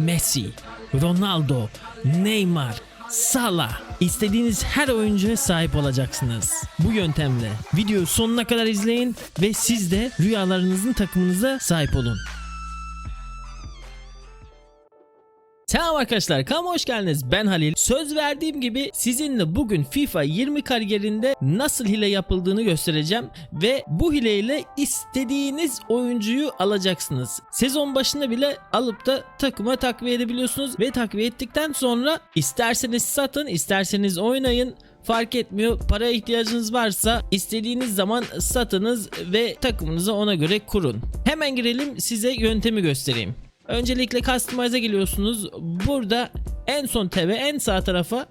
Messi, Ronaldo, Neymar, Salah. İstediğiniz her oyuncuya sahip olacaksınız. Bu yöntemle videoyu sonuna kadar izleyin ve siz de rüyalarınızın takımınıza sahip olun. Selam arkadaşlar kanalıma hoş geldiniz ben Halil Söz verdiğim gibi sizinle bugün FIFA 20 kariyerinde nasıl hile yapıldığını göstereceğim Ve bu hileyle istediğiniz oyuncuyu alacaksınız Sezon başında bile alıp da takıma takviye edebiliyorsunuz Ve takviye ettikten sonra isterseniz satın isterseniz oynayın Fark etmiyor. Para ihtiyacınız varsa istediğiniz zaman satınız ve takımınızı ona göre kurun. Hemen girelim size yöntemi göstereyim. Öncelikle Customize'a geliyorsunuz. Burada en son tab en sağ tarafa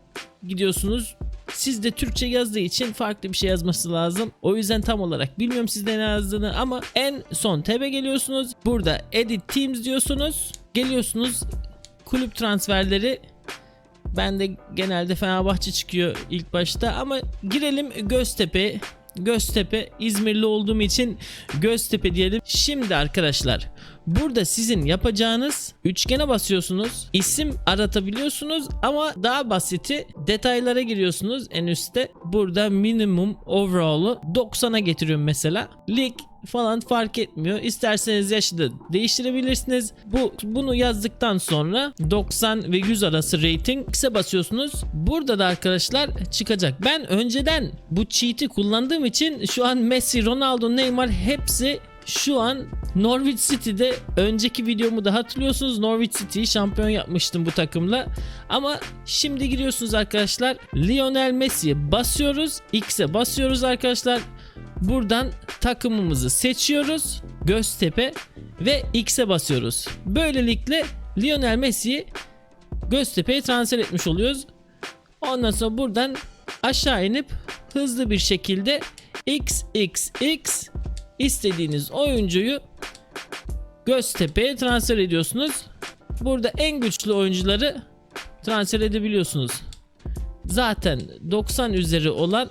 gidiyorsunuz. Sizde Türkçe yazdığı için farklı bir şey yazması lazım. O yüzden tam olarak bilmiyorum sizde ne yazdığını ama en son tab'e geliyorsunuz. Burada Edit Teams diyorsunuz. Geliyorsunuz kulüp transferleri ben de genelde Fenerbahçe çıkıyor ilk başta ama girelim Göztepe. Göztepe İzmirli olduğum için Göztepe diyelim. Şimdi arkadaşlar burada sizin yapacağınız üçgene basıyorsunuz. isim aratabiliyorsunuz ama daha basiti detaylara giriyorsunuz en üstte. Burada minimum overall'u 90'a getiriyorum mesela. Lig falan fark etmiyor. İsterseniz yaşı da değiştirebilirsiniz. Bu bunu yazdıktan sonra 90 ve 100 arası rating X'e basıyorsunuz. Burada da arkadaşlar çıkacak. Ben önceden bu cheat'i kullandığım için şu an Messi, Ronaldo, Neymar hepsi şu an Norwich City'de önceki videomu da hatırlıyorsunuz. Norwich City'yi şampiyon yapmıştım bu takımla. Ama şimdi giriyorsunuz arkadaşlar. Lionel Messi'ye basıyoruz. X'e basıyoruz arkadaşlar. Buradan takımımızı seçiyoruz. Göztepe ve X'e basıyoruz. Böylelikle Lionel Messi'yi Göztepe'ye transfer etmiş oluyoruz. Ondan sonra buradan aşağı inip hızlı bir şekilde XXX istediğiniz oyuncuyu Göztepe'ye transfer ediyorsunuz. Burada en güçlü oyuncuları transfer edebiliyorsunuz. Zaten 90 üzeri olan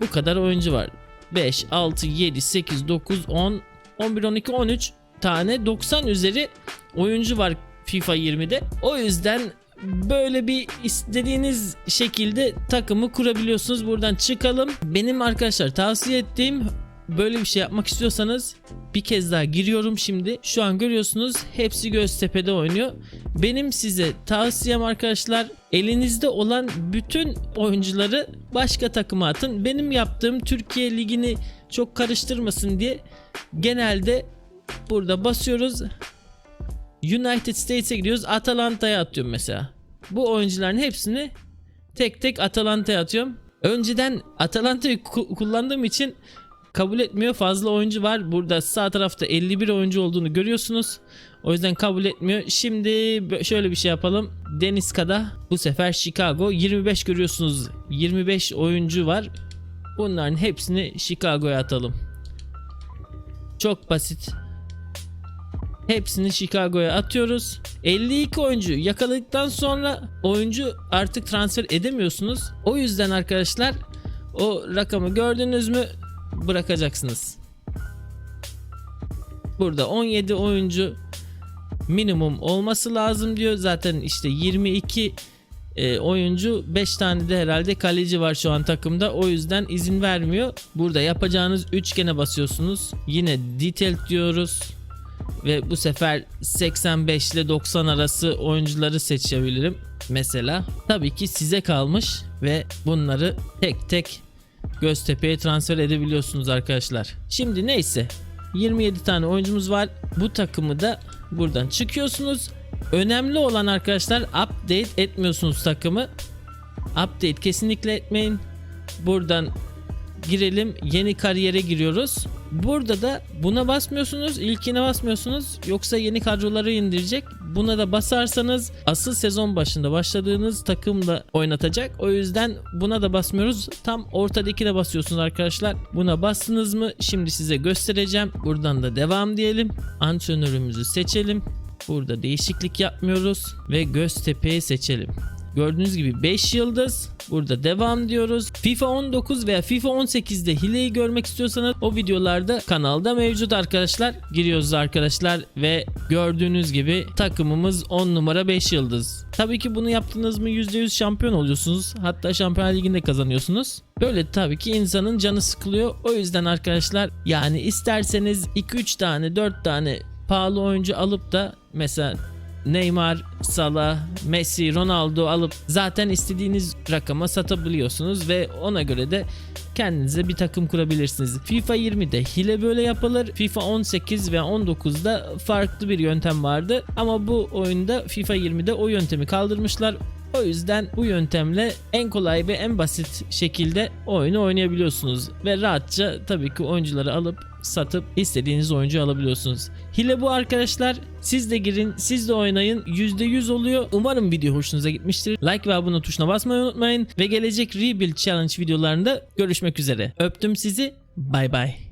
bu kadar oyuncu var. 5, 6, 7, 8, 9, 10, 11, 12, 13 tane 90 üzeri oyuncu var FIFA 20'de. O yüzden böyle bir istediğiniz şekilde takımı kurabiliyorsunuz. Buradan çıkalım. Benim arkadaşlar tavsiye ettiğim böyle bir şey yapmak istiyorsanız bir kez daha giriyorum şimdi. Şu an görüyorsunuz hepsi Göztepe'de oynuyor. Benim size tavsiyem arkadaşlar elinizde olan bütün oyuncuları başka takıma atın. Benim yaptığım Türkiye Ligi'ni çok karıştırmasın diye genelde burada basıyoruz. United States'e gidiyoruz. Atalanta'ya atıyorum mesela. Bu oyuncuların hepsini tek tek Atalanta'ya atıyorum. Önceden Atalanta'yı ku- kullandığım için kabul etmiyor. Fazla oyuncu var. Burada sağ tarafta 51 oyuncu olduğunu görüyorsunuz. O yüzden kabul etmiyor. Şimdi şöyle bir şey yapalım. Deniska'da bu sefer Chicago 25 görüyorsunuz. 25 oyuncu var. Bunların hepsini Chicago'ya atalım. Çok basit. Hepsini Chicago'ya atıyoruz. 52 oyuncu yakaladıktan sonra oyuncu artık transfer edemiyorsunuz. O yüzden arkadaşlar o rakamı gördünüz mü bırakacaksınız. Burada 17 oyuncu minimum olması lazım diyor. Zaten işte 22 e, oyuncu 5 tane de herhalde kaleci var şu an takımda. O yüzden izin vermiyor. Burada yapacağınız üçgene basıyorsunuz. Yine detail diyoruz. Ve bu sefer 85 ile 90 arası oyuncuları seçebilirim mesela. Tabii ki size kalmış ve bunları tek tek Göztepe'ye transfer edebiliyorsunuz arkadaşlar. Şimdi neyse 27 tane oyuncumuz var. Bu takımı da buradan çıkıyorsunuz. Önemli olan arkadaşlar update etmiyorsunuz takımı. Update kesinlikle etmeyin. Buradan girelim. Yeni kariyere giriyoruz. Burada da buna basmıyorsunuz. İlkine basmıyorsunuz. Yoksa yeni kadroları indirecek. Buna da basarsanız asıl sezon başında başladığınız takımla oynatacak. O yüzden buna da basmıyoruz. Tam ortadakine basıyorsunuz arkadaşlar. Buna bastınız mı? Şimdi size göstereceğim. Buradan da devam diyelim. Antrenörümüzü seçelim. Burada değişiklik yapmıyoruz ve Göztepe'yi seçelim. Gördüğünüz gibi 5 yıldız. Burada devam diyoruz. FIFA 19 veya FIFA 18'de hileyi görmek istiyorsanız o videolarda kanalda mevcut arkadaşlar. Giriyoruz arkadaşlar ve gördüğünüz gibi takımımız 10 numara 5 yıldız. Tabii ki bunu yaptınız mı %100 şampiyon oluyorsunuz. Hatta Şampiyonlar Ligi'nde kazanıyorsunuz. Böyle tabii ki insanın canı sıkılıyor. O yüzden arkadaşlar yani isterseniz 2-3 tane 4 tane pahalı oyuncu alıp da mesela Neymar, Salah, Messi, Ronaldo alıp zaten istediğiniz rakama satabiliyorsunuz ve ona göre de kendinize bir takım kurabilirsiniz. FIFA 20'de hile böyle yapılır. FIFA 18 ve 19'da farklı bir yöntem vardı ama bu oyunda FIFA 20'de o yöntemi kaldırmışlar. O yüzden bu yöntemle en kolay ve en basit şekilde oyunu oynayabiliyorsunuz ve rahatça tabii ki oyuncuları alıp satıp istediğiniz oyuncu alabiliyorsunuz. Hile bu arkadaşlar. Siz de girin, siz de oynayın. %100 oluyor. Umarım video hoşunuza gitmiştir. Like ve abone tuşuna basmayı unutmayın ve gelecek Rebuild Challenge videolarında görüşmek üzere. Öptüm sizi. Bay bay.